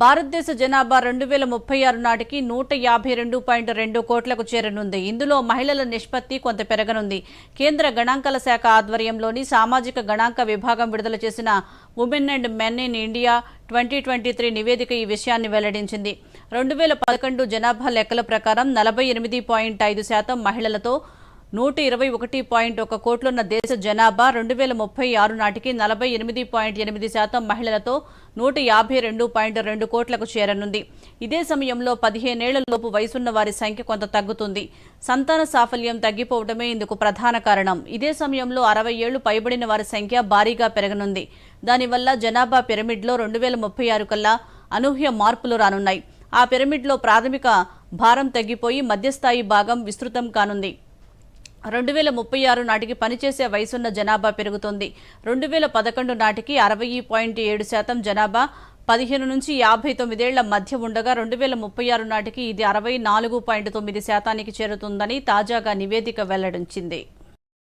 భారతదేశ జనాభా రెండు వేల ముప్పై ఆరు నాటికి నూట యాభై రెండు పాయింట్ రెండు కోట్లకు చేరనుంది. ఇందులో మహిళల నిష్పత్తి కొంత పెరగనుంది. కేంద్ర గణాంకాల శాఖ ఆధ్వర్యంలోని సామాజిక గణాంక విభాగం విడుదల చేసిన women and men in India twenty twenty three నివేదిక ఈ విషయాన్ని వెల్లడించింది. రెండు వేల పదకొండు జనాభా లెక్కల ప్రకారం నలభై ఎనిమిది పాయింట్ ఐదు శాతం మహిళలతో నూట ఇరవై ఒకటి పాయింట్ ఒక కోట్లున్న దేశ జనాభా రెండు వేల ముప్పై ఆరు నాటికి నలభై ఎనిమిది పాయింట్ ఎనిమిది శాతం మహిళలతో నూట యాభై రెండు పాయింట్ రెండు కోట్లకు చేరనుంది. ఇదే సమయంలో పదిహేనేళ్ళలోపు వయసున్న వారి సంఖ్య కొంత తగ్గుతుంది. సంతాన సాఫల్యం తగ్గిపోవడమే ఇందుకు ప్రధాన కారణం. ఇదే సమయంలో అరవై ఏళ్ళు పైబడిన వారి సంఖ్య భారీగా పెరగనుంది. దానివల్ల జనాభా పిరమిడ్లో రెండు వేల ముప్పై ఆరు కల్లా అనూహ్య మార్పులు రానున్నాయి. ఆ పిరమిడ్లో ప్రాథమిక భారం తగ్గిపోయి మధ్యస్థాయి భాగం విస్తృతం కానుంది. రెండు వేల ముప్పై ఆరు నాటికి పనిచేసే వయసున్న జనాభా పెరుగుతుంది. రెండు వేల పదకొండు నాటికి అరవై పాయింట్ ఏడు శాతం జనాభా పదిహేను నుంచి యాభై తొమ్మిదేళ్ళ మధ్య ఉండగా రెండు వేల ముప్పై ఆరు నాటికి ఇది అరవై నాలుగు పాయింట్ తొమ్మిది శాతానికి చేరుతుందని తాజాగా నివేదిక వెల్లడించింది.